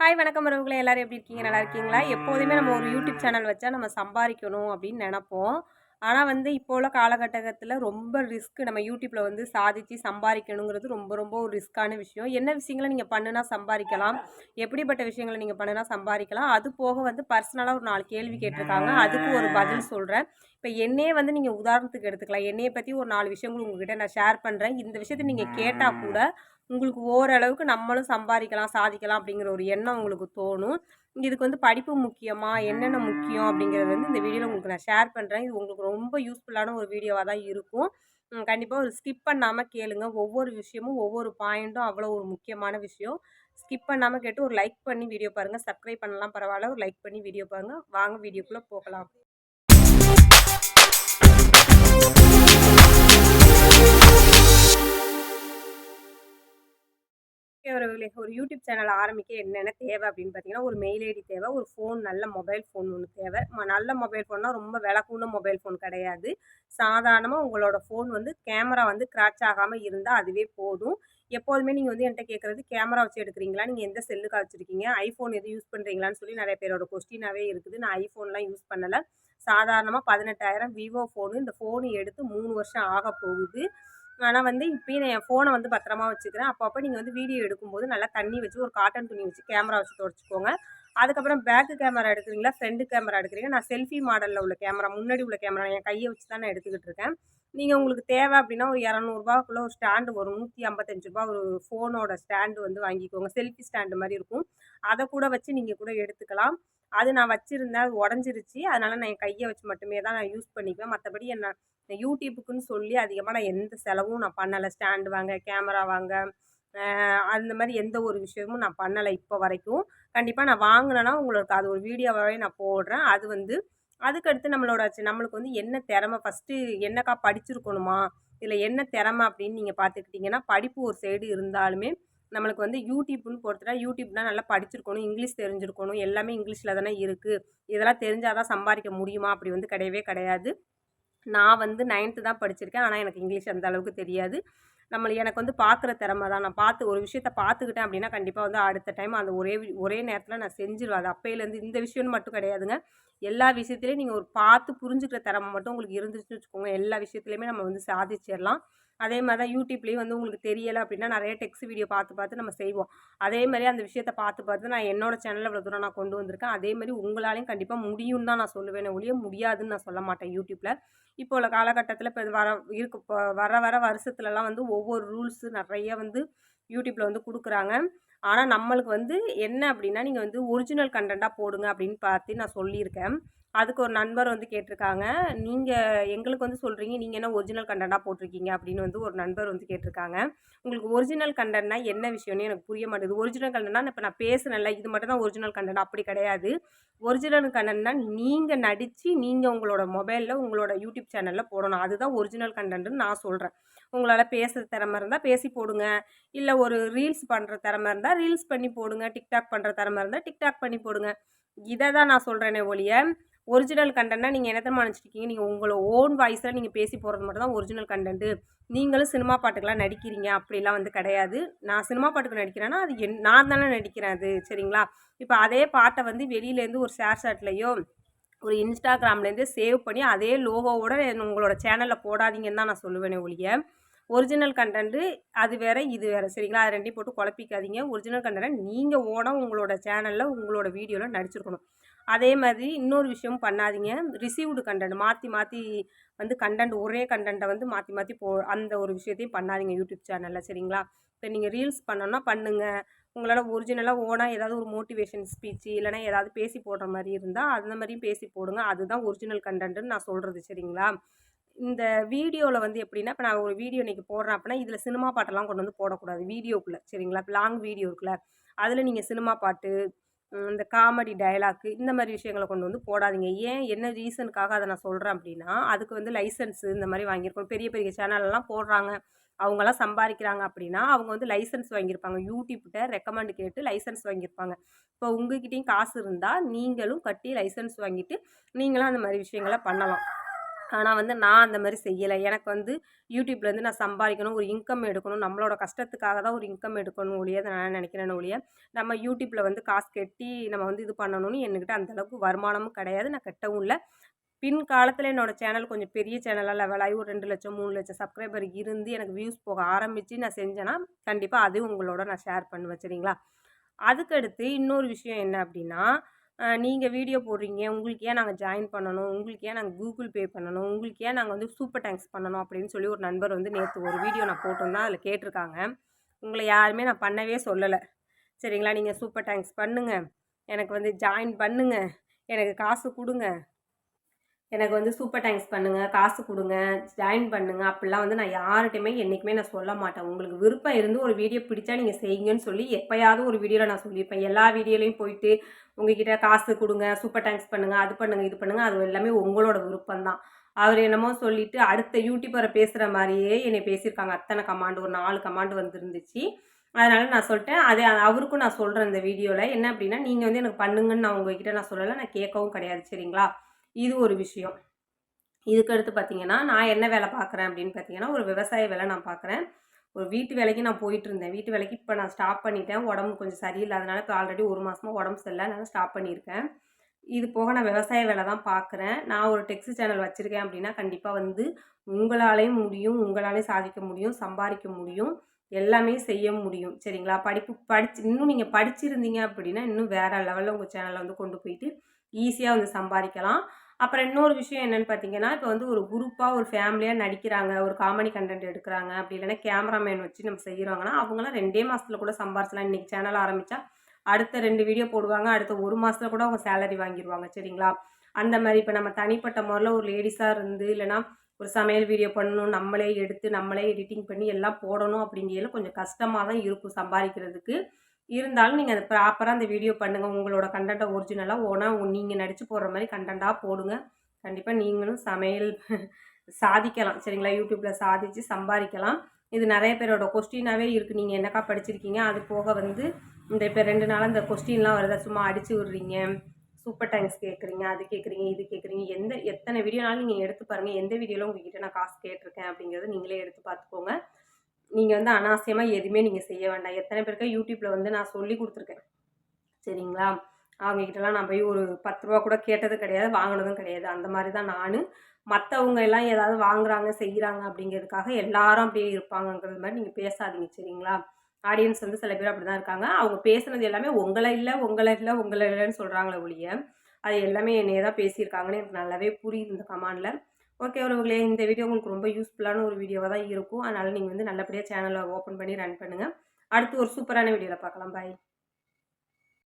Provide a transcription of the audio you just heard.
Hi வணக்கம் உறவுகளை. எல்லோரும் எப்படி இருக்கீங்க? நல்லா இருக்கீங்களா? எப்போதுமே நம்ம ஒரு யூடியூப் சேனல் வச்சா நம்ம சம்பாதிக்கணும் அப்படின்னு நினப்போம். ஆனால் வந்து இப்போ உள்ள காலகட்டத்தில் ரொம்ப ரிஸ்க் நம்ம யூடியூப்பில் வந்து சாதித்து சம்பாதிக்கணுங்கிறது ரொம்ப ரொம்ப ஒரு ரிஸ்க்கான விஷயம். என்ன விஷயங்களை நீங்கள் பண்ணுனா சம்பாதிக்கலாம். எப்படிப்பட்ட விஷயங்களை நீங்கள் பண்ணுனா சம்பாதிக்கலாம். அது போக வந்து பர்சனலாக ஒரு நாலு கேள்வி கேட்டிருக்காங்க. அதுக்கு ஒரு பதில் சொல்கிறேன் இப்போ என்னையே வந்து நீங்கள் உதாரணத்துக்கு எடுத்துக்கலாம். என்னையை பற்றி ஒரு நாலு விஷயங்கள் உங்ககிட்ட நான் ஷேர் பண்ணுறேன் இந்த விஷயத்தை நீங்கள் கேட்டால் கூட உங்களுக்கு ஓரளவுக்கு நம்மளும் சம்பாதிக்கலாம் சாதிக்கலாம் அப்படிங்கிற ஒரு எண்ணம் உங்களுக்கு தோணும். இதுக்கு வந்து படிப்பு முக்கியமாக என்னென்ன முக்கியம்? அப்படிங்கிறது வந்து இந்த வீடியோவில் உங்களுக்கு நான் ஷேர் பண்ணுறேன் இது உங்களுக்கு ரொம்ப யூஸ்ஃபுல்லான ஒரு வீடியோவாக தான் இருக்கும். கண்டிப்பாக ஒரு ஸ்கிப் பண்ணாமல் கேளுங்க. ஒவ்வொரு விஷயமும் ஒவ்வொரு பாயிண்ட்டும் அவ்வளோ ஒரு முக்கியமான விஷயம். ஸ்கிப் பண்ணாமல் கேட்டு ஒரு லைக் பண்ணி வீடியோ பாருங்கள் சப்ஸ்கிரைப் பண்ணலாம் பரவாயில்ல. ஒரு லைக் பண்ணி வீடியோ பாருங்கள் வாங்க வீடியோக்குள்ளே போகலாம். உறவுகளே ஒரு யூடியூப் சேனல் ஆரம்பிக்க என்னென்ன தேவை அப்படின்னு பார்த்தீங்கன்னா ஒரு மெயில் ஐடி தேவை ஒரு ஃபோன் நல்ல மொபைல் ஃபோன் ஒன்று தேவை. நல்ல மொபைல் ஃபோன்னா ரொம்ப விலை கூட மொபைல் ஃபோன் கிடையாது. சாதாரணமாக உங்களோட ஃபோன் வந்து கேமரா வந்து கிராச் ஆகாமல் இருந்தால் அதுவே போதும். எப்போதுமே நீங்கள் வந்து என்கிட்ட கேட்குறது கேமரா வச்சு எடுக்கிறீங்களா? நீங்கள் எந்த செல்லுக்கா வச்சுருக்கீங்க ஐஃபோன் எது யூஸ் பண்ணுறீங்களான்னு சொல்லி நிறைய பேரோட கொஸ்டினாகவே இருக்குது. நான் ஐஃபோன்லாம் யூஸ் பண்ணலை. சாதாரணமாக பதினெட்டாயிரம் விவோ ஃபோனு இந்த ஃபோனு எடுத்து மூணு வருஷம் ஆக போகுது. ஆனால் வந்து இப்போயும் நான் என் ஃபோனை வந்து பத்திரமா வச்சுக்கிறேன். அப்பப்போ நீங்கள் வந்து வீடியோ எடுக்கும்போது நல்லா தண்ணி வச்சு ஒரு காட்டன் துணி வச்சு கேமரா வச்சு துடைச்சிக்கோங்க. அதுக்கப்புறம் பேக்கு கேமரா எடுக்கிறீங்களா ஃப்ரண்ட் கேமரா எடுக்கிறீங்க நான் செல்ஃபி மாடலில் உள்ள கேமரா முன்னாடி உள்ள கேமரா என் கையை வச்சு தான் நான் எடுத்துக்கிட்டு இருக்கேன். நீங்கள் உங்களுக்கு தேவை அப்படின்னா ஒரு இரநூறுபாக்குள்ளே ஒரு ஸ்டாண்டு வரும். நூற்றி ஐம்பத்தஞ்சு ரூபா ஒரு ஃபோனோட ஸ்டாண்டு வந்து வாங்கிக்கோங்க. செல்ஃபி ஸ்டாண்டு மாதிரி இருக்கும். அதை கூட வச்சு நீங்கள் கூட எடுத்துக்கலாம். அது நான் வச்சுருந்தேன் அது உடஞ்சிருச்சு. அதனால் நான் என் கையை வச்சு மட்டுமே தான் நான் யூஸ் பண்ணிக்குவேன். மற்றபடி என்ன யூடியூப்புக்குன்னு சொல்லி அதிகமாக நான் எந்த செலவும் நான் பண்ணலை. ஸ்டாண்டு வாங்க கேமரா வாங்க அந்த மாதிரி எந்த ஒரு விஷயமும் நான் பண்ணலை இப்போ வரைக்கும். கண்டிப்பாக நான் வாங்கினேன்னா உங்களுக்கு அது ஒரு வீடியோவாகவே நான் போடுறேன். அது வந்து அதுக்கடுத்து நம்மளோட நம்மளுக்கு வந்து என்ன திறமை? ஃபஸ்ட்டு என்னக்கா படிச்சிருக்கணுமா? இதில் என்ன திறமை அப்படின்னு நீங்கள் பார்த்துக்கிட்டிங்கன்னா படிப்பு ஒரு சைடு இருந்தாலுமே நம்மளுக்கு வந்து யூடியூப்னு பொறுத்தனா யூடியூப்னால் நல்லா படிச்சிருக்கணும் இங்கிலீஷ் தெரிஞ்சிருக்கணும் எல்லாமே இங்கிலீஷில் தானே இருக்குது இதெல்லாம் தெரிஞ்சால் தான் சம்பாதிக்க முடியுமா? அப்படி வந்து கிடையவே கிடையாது. நான் வந்து நைன்த்து தான் படிச்சிருக்கேன். ஆனால் எனக்கு இங்கிலீஷ் அந்த அளவுக்கு தெரியாது. நம்மளை எனக்கு வந்து பார்க்குற திறமை தான். நான் பார்த்து ஒரு விஷயத்த பார்த்துக்கிட்டேன் அப்படின்னா கண்டிப்பாக வந்து அடுத்த டைம் அந்த ஒரே ஒரே நேரத்தில் நான் செஞ்சிருவேன். அது அப்பையிலேருந்து இந்த விஷயம்னு மட்டும் கிடையாதுங்க. எல்லா விஷயத்துலையும் நீங்கள் ஒரு பார்த்து புரிஞ்சுக்கிற திறமை மட்டும் உங்களுக்கு இருந்துச்சுன்னு வச்சுக்கோங்க. எல்லா விஷயத்துலையுமே நம்ம வந்து சாதிச்சிடலாம். அதே மாதிரி தான் யூடியூப்லேயும் வந்து உங்களுக்கு தெரியலை அப்படின்னா நிறைய டெக்ஸ்ட் வீடியோ பார்த்து பார்த்து நம்ம செய்வோம். அதே மாதிரி அந்த விஷயத்தை பார்த்து பார்த்து நான் என்னோட சேனலில் இவ்வளோ தூரம் நான் கொண்டு வந்திருக்கேன். அதே மாதிரி உங்களாலையும் கண்டிப்பாக முடியும் தான் நான் சொல்லுவேன் ஒழிய முடியாதுன்னு நான் சொல்ல மாட்டேன் யூடியூப்பில் இப்போ உள்ள காலகட்டத்தில் இப்போ வர இருக்கு இப்போ வர வர வருஷத்துலலாம் வந்து ஒவ்வொரு ரூல்ஸு நிறைய வந்து யூடியூப்பில் வந்து கொடுக்குறாங்க. ஆனால் நம்மளுக்கு வந்து என்ன அப்படின்னா நீங்கள் வந்து ஒரிஜினல் கண்டென்ட்டாக போடுங்க அப்படின்னு பார்த்து நான் சொல்லியிருக்கேன். அதுக்கு ஒரு நண்பர் வந்து கேட்டிருக்காங்க. நீங்கள் எங்களுக்கு வந்து சொல்கிறீங்க நீங்கள் என்ன ஒரிஜினல் கண்டென்ட்டாக போட்டிருக்கீங்க அப்படின்னு வந்து ஒரு நண்பர் வந்து கேட்டிருக்காங்க. உங்களுக்கு ஒரிஜினல் கண்டென்ட்னா என்ன விஷயம்னு எனக்கு புரிய மாட்டேங்குது. ஒரிஜினல் கண்டென்ட்னா இப்போ நான் பேசுனேன்ல இது மட்டும் தான் ஒரிஜினல் கண்டென்ட் அப்படி கிடையாது. ஒரிஜினல் கண்டென்ட்னா நீங்கள் நடித்து நீங்கள் உங்களோட மொபைலில் உங்களோட யூடியூப் சேனலில் போடணும். அதுதான் ஒரிஜினல் கண்டென்ட்னு நான் சொல்கிறேன் உங்களால் பேசுகிற திறமை இருந்தால் பேசி போடுங்க. இல்லை ஒரு ரீல்ஸ் பண்ணுற திறமை இருந்தால் ரீல்ஸ் பண்ணி போடுங்க. டிக்டாக் பண்ணுற திறமை இருந்தால் டிக்டாக் பண்ணி போடுங்க. இதை தான் நான் சொல்கிறேனே ஒழிய ஒரிஜினல் கண்டென்ட்னா நீங்கள் என்ன தெரியுமா நினச்சிருக்கீங்க? நீங்கள் உங்களோட ஓன் வாய்ஸில் நீங்கள் பேசி போடுறது மட்டும் தான் ஒரிஜினல் கண்டென்ட்டு நீங்களும் சினிமா பாட்டுக்கெல்லாம் நடிக்கிறீங்க. அப்படிலாம் வந்து கிடையாது. நான் சினிமா பாட்டுக்கு நடிக்கிறேன்னா அது என் நான் தானே நடிக்கிறேன் அது சரிங்களா? இப்போ அதே பாட்டை வந்து வெளியிலேருந்து ஒரு ஷேர் ஷாட்லேயோ ஒரு இன்ஸ்டாகிராம்லேருந்து சேவ் பண்ணி அதே லோகோவோட உங்களோட சேனலில் போடாதீங்கன்னு தான் நான் சொல்லுவேனே ஒழிய ஒரிஜினல் கண்டென்ட்டு அது வேறு இது வேறு சரிங்களா? அது ரெண்டையும் போட்டு குழப்பிக்காதீங்க. ஒரிஜினல் கண்டென்ட் நீங்கள் ஓட உங்களோட சேனலில் உங்களோட வீடியோவில் நடிச்சிருக்கணும். அதே மாதிரி இன்னொரு விஷயம் பண்ணாதீங்க. ரிசீவ்டு கண்டென்ட் மாற்றி மாற்றி வந்து கண்டென்ட் ஒரே கண்டென்ட்டை வந்து மாற்றி மாற்றி போ அந்த ஒரு விஷயத்தையும் பண்ணாதீங்க யூடியூப் சேனலில் சரிங்களா? இப்போ நீங்கள் ரீல்ஸ் பண்ணோன்னா பண்ணுங்கள் உங்களால் ஒரிஜினலாக ஓனாக ஏதாவது ஒரு மோட்டிவேஷன் ஸ்பீச்சு இல்லைனா ஏதாவது பேசி போடுற மாதிரி இருந்தால் அந்த மாதிரியும் பேசி போடுங்க. அதுதான் ஒரிஜினல் கண்டென்ட்னு நான் சொல்கிறது சரிங்களா? இந்த வீடியோவில் வந்து எப்படின்னா இப்போ நான் ஒரு வீடியோ இன்றைக்கி போடுறேன் அப்படின்னா இதில் சினிமா பாட்டெல்லாம் கொண்டு வந்து போடக்கூடாது. வீடியோக்குள்ளே சரிங்களா? இப்போ லாங் வீடியோ இருக்குல்ல அதில் நீங்கள் சினிமா பாட்டு இந்த காமெடி டயலாக்கு இந்த மாதிரி விஷயங்களை கொண்டு வந்து போடாதீங்க. ஏன்? என்ன ரீசனுக்காக அதை நான் சொல்கிறேன் அப்படின்னா அதுக்கு வந்து லைசன்ஸு இந்த மாதிரி வாங்கியிருக்கணும் பெரிய பெரிய சேனல்லாம் போடுறாங்க. அவங்கெல்லாம் சம்பாதிக்கிறாங்க அப்படின்னா அவங்க வந்து லைசன்ஸ் வாங்கியிருப்பாங்க. யூடியூப்கிட்ட ரெக்கமெண்ட் கேட்டு லைசன்ஸ் வாங்கியிருப்பாங்க. இப்போ உங்ககிட்டயும் காசு இருந்தால் நீங்களும் கட்டி லைசன்ஸ் வாங்கிட்டு நீங்களும் அந்த மாதிரி விஷயங்களை பண்ணலாம். ஆனால் வந்து நான் அந்த மாதிரி செய்யலை. எனக்கு வந்து யூடியூப்லேருந்து நான் சம்பாதிக்கணும் ஒரு இன்கம் எடுக்கணும் நம்மளோட கஷ்டத்துக்காக தான் ஒரு இன்கம் எடுக்கணும் ஒழிய அதை நான் நினைக்கிறேன் ஒழிய நம்ம யூடியூப்பில் வந்து காசு கட்டி நம்ம வந்து இது பண்ணணும்னு என்கிட்ட அந்தளவுக்கு வருமானமும் கிடையாது. நான் கட்டவும் இல்லை. பின் காலத்தில் என்னோடய சேனல் கொஞ்சம் பெரிய சேனலாக லெவலாகி ஒரு ரெண்டு லட்சம் மூணு லட்சம் சப்ஸ்கிரைபர் இருந்து எனக்கு வியூஸ் போக ஆரம்பித்து நான் செஞ்சேன்னா கண்டிப்பாக அதையும் உங்களோட நான் ஷேர் பண்ணுவேன். சரிங்களா? அதுக்கடுத்து இன்னொரு விஷயம் என்ன அப்படின்னா நீங்கள் வீடியோ போடுறீங்க. உங்களுக்கு ஏன் நாங்கள் ஜாயின் பண்ணணும்? உங்களுக்கு ஏன் நாங்கள் கூகுள் பே பண்ணணும்? உங்களுக்கு ஏன் நாங்கள் வந்து சூப்பர் டேங்க்ஸ் பண்ணணும்? அப்படின்னு சொல்லி ஒரு நண்பர் வந்து நேற்று ஒரு வீடியோ நான் போட்டிருந்தேன். அதில் கேட்டிருக்காங்க. உங்களை யாருமே நான் பண்ணவே சொல்லலை. சரிங்களா? நீங்கள் சூப்பர் டேங்க்ஸ் பண்ணுங்கள் எனக்கு வந்து ஜாயின் பண்ணுங்கள் எனக்கு காசு கொடுங்க. எனக்கு வந்து சூப்பர் டேங்க்ஸ் பண்ணுங்கள் காசு கொடுங்க ஜாயின் பண்ணுங்கள் அப்படிலாம் வந்து நான் யார்கிட்டையுமே என்றைக்குமே நான் சொல்ல மாட்டேன். உங்களுக்கு விருப்பம் இருந்து ஒரு வீடியோ பிடிச்சா நீங்கள் செய்யுங்கன்னு சொல்லி எப்போயாவது ஒரு வீடியோவில் நான் சொல்லியிருப்பேன். எல்லா வீடியோலையும் போயிட்டு உங்ககிட்ட காசு கொடுங்க சூப்பர் டேங்க்ஸ் பண்ணுங்கள் அது பண்ணுங்கள் இது பண்ணுங்கள் அது எல்லாமே உங்களோட விருப்பம் தான். அவர் என்னமோ சொல்லிவிட்டு அடுத்த யூடியூபரை பேசுகிற மாதிரியே என்னை பேசியிருக்காங்க. அத்தனை கமாண்டு ஒரு நாலு கமாண்டு வந்துருந்துச்சு. அதனால் நான் சொல்லிட்டேன். அதே அவருக்கும் நான் சொல்கிறேன் இந்த வீடியோவில் என்ன அப்படின்னா நீங்கள் வந்து எனக்கு பண்ணுங்கன்னு நான் உங்ககிட்ட நான் சொல்லலை. நான் கேட்கவும் கிடையாது. சரிங்களா? இது ஒரு விஷயம். இதுக்கடுத்து பார்த்தீங்கன்னா நான் என்ன வேலை பார்க்குறேன் அப்படின்னு பார்த்தீங்கன்னா ஒரு விவசாய வேலை நான் பார்க்குறேன் ஒரு வீட்டு வேலைக்கு நான் போயிட்டு இருந்தேன். வீட்டு வேலைக்கு இப்போ நான் ஸ்டாப் பண்ணிட்டேன். உடம்பு கொஞ்சம் சரியில்லாதனால இப்போ ஆல்ரெடி ஒரு மாதமாக உடம்பு சரியில்லை. அதனால் ஸ்டாப் பண்ணியிருக்கேன். இது போக நான் விவசாய வேலை தான் பார்க்குறேன் நான் ஒரு டெக்ஸ்ட் சேனல் வச்சுருக்கேன் அப்படின்னா கண்டிப்பாக வந்து உங்களாலேயும் முடியும். உங்களாலேயும் சாதிக்க முடியும். சம்பாதிக்க முடியும். எல்லாமே செய்ய முடியும். சரிங்களா? படிப்பு படிச்சு இன்னும் நீங்கள் படிச்சிருந்தீங்க அப்படின்னா இன்னும் வேறு லெவலில் உங்கள் சேனலை வந்து கொண்டு போயிட்டு ஈஸியாக வந்து சம்பாதிக்கலாம். அப்புறம் இன்னொரு விஷயம் என்னென்னு பார்த்தீங்கன்னா இப்போ வந்து ஒரு குரூப்பாக ஒரு ஃபேமிலியாக நடிக்கிறாங்க ஒரு காமெடி கண்டென்ட் எடுக்கிறாங்க அப்படி இல்லைன்னா கேமராமேன் வச்சு நம்ம செய்கிறாங்கன்னா அவங்களாம் ரெண்டே மாதத்தில் கூட சம்பாரிச்சலாம் இன்றைக்கி சேனல் ஆரம்பித்தா அடுத்த ரெண்டு வீடியோ போடுவாங்க அடுத்த ஒரு மாதத்தில் கூட அவங்க சேலரி வாங்கிடுவாங்க சரிங்களா? அந்த மாதிரி இப்போ நம்ம தனிப்பட்ட முறையில் ஒரு லேடிஸாக இருந்து இல்லைனா ஒரு சமையல் வீடியோ பண்ணணும் நம்மளே எடுத்து நம்மளே எடிட்டிங் பண்ணி எல்லாம் போடணும் அப்படிங்கிறதுல கொஞ்சம் கஷ்டமாக தான் இருக்கும் சம்பாதிக்கிறதுக்கு. இருந்தாலும் நீங்கள் அதை ப்ராப்பராக அந்த வீடியோ பண்ணுங்கள் உங்களோட கண்டென்ட்டை ஒரிஜினலாக ஒன்றா நீங்கள் நடித்து போடுற மாதிரி கண்டென்ட்டாக போடுங்க. கண்டிப்பாக நீங்களும் சமையல் சாதிக்கலாம். சரிங்களா? யூடியூப்பில் சாதித்து சம்பாதிக்கலாம். இது நிறைய பேரோட கொஸ்டினாகவே இருக்குது நீங்கள் என்னக்கா படிச்சிருக்கீங்க? அது போக வந்து இந்த இப்போ ரெண்டு நாளாக இந்த கொஸ்டின்லாம் வருதா? சும்மா அடித்து விட்றீங்க. சூப்பர் டைம்ஸ் கேட்குறீங்க அது கேட்குறீங்க இது கேட்குறீங்க எந்த எத்தனை வீடியோனாலும் நீங்கள் எடுத்து பாருங்கள் எந்த வீடியோவில் உங்ககிட்ட நான் காசு கேட்டிருக்கேன் அப்படிங்கிறத நீங்களே எடுத்து பார்த்துக்கோங்க. நீங்கள் வந்து அனாவசியமாக எதுவுமே நீங்கள் செய்ய வேண்டாம். எத்தனை பேருக்கு யூடியூப்பில் வந்து நான் சொல்லி கொடுத்துருக்கேன். சரிங்களா? அவங்கக்கிட்டலாம் நான் போய் ஒரு பத்து ரூபா கூட கேட்டது கிடையாது வாங்கினதும் கிடையாது. அந்த மாதிரி தான் நான். மற்றவங்க எல்லாம் ஏதாவது வாங்குறாங்க செய்கிறாங்க அப்படிங்கிறதுக்காக எல்லாரும் அப்படியே இருப்பாங்கங்கிறது மாதிரி நீங்கள் பேசாதீங்க சரிங்களா? ஆடியன்ஸ் வந்து சில பேர் அப்படி தான் இருக்காங்க. அவங்க பேசுனது எல்லாமே உங்களை இல்லை உங்களை இல்லை உங்களை இல்லைன்னு சொல்கிறாங்களே ஒழிய அது எல்லாமே என்னையே தான் பேசியிருக்காங்கன்னு எனக்கு நல்லாவே புரியுது இந்த கமாண்டில் ஓகே உறவுகளே இந்த வீடியோ உங்களுக்கு ரொம்ப யூஸ்ஃபுல்லான ஒரு வீடியோவாக தான் இருக்கும். அதனால் நீங்கள் வந்து நல்லபடியாக சேனலை ஓப்பன் பண்ணி ரன் பண்ணுங்கள் அடுத்து ஒரு சூப்பரான வீடியோவில் பார்க்கலாம். பாய்